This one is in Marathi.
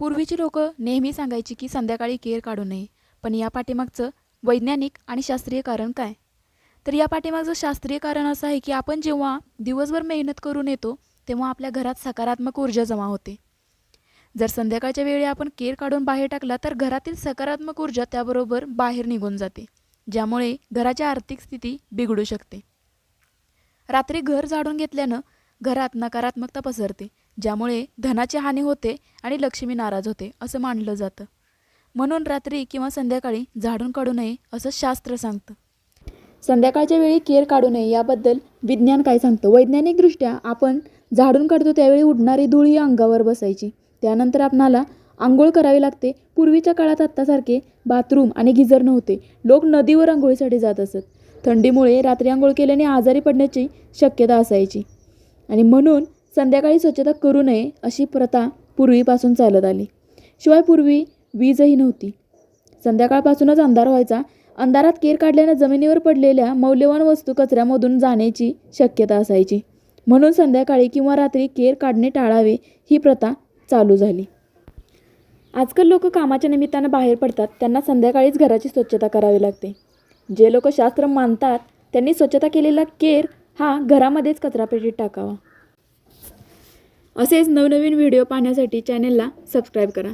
पूर्वीची लोक नेहमी सांगायची की संध्याकाळी केर काढू नये पण या पाठीमागचं वैज्ञानिक आणि शास्त्रीय कारण काय? तर या पाठीमागचं शास्त्रीय कारण असं आहे की आपण जेव्हा दिवसभर मेहनत करून येतो तेव्हा आपल्या घरात सकारात्मक ऊर्जा जमा होते. जर संध्याकाळच्या वेळी आपण केर काढून बाहेर टाकला तर घरातील सकारात्मक ऊर्जा त्याबरोबर बाहेर निघून जाते ज्यामुळे घराची आर्थिक स्थिती बिघडू शकते. रात्री घर झाडून घेतल्यानं घरात नकारात्मकता पसरते ज्यामुळे धनाची हानी होते आणि लक्ष्मी नाराज होते असं मानलं जातं. म्हणून रात्री किंवा संध्याकाळी झाडून काढू नये असं शास्त्र सांगतं. संध्याकाळच्या वेळी केर काढू नये याबद्दल विज्ञान काय सांगतं? वैज्ञानिकदृष्ट्या आपण झाडून काढतो त्यावेळी उडणारी धूळ ही अंगावर बसायची. त्यानंतर आपणाला आंघोळ करावी लागते. पूर्वीच्या काळात आत्तासारखे बाथरूम आणि गिझर नव्हते. लोक नदीवर आंघोळीसाठी जात असत. थंडीमुळे रात्री आंघोळ केल्याने आजारी पडण्याची शक्यता असायची. आणि म्हणून संध्याकाळी स्वच्छता करू नये अशी प्रथा पूर्वीपासून चालत आली. शिवाय पूर्वी वीजही नव्हती. संध्याकाळपासूनच अंधार व्हायचा. अंधारात केर काढल्यानं जमिनीवर पडलेल्या मौल्यवान वस्तू कचऱ्यामधून जाण्याची शक्यता असायची. म्हणून संध्याकाळी किंवा रात्री केर काढणे टाळावे ही प्रथा चालू झाली. आजकाल लोक कामाच्या निमित्तानं बाहेर पडतात. त्यांना संध्याकाळीच घराची स्वच्छता करावी लागते. जे लोक शास्त्र मानतात त्यांनी स्वच्छता केलेला केर हा घरामध्येच कचरापेटीत टाकावा. असेच नवनवीन व्हिडिओ पाहण्यासाठी चॅनेलला सबस्क्राईब करा.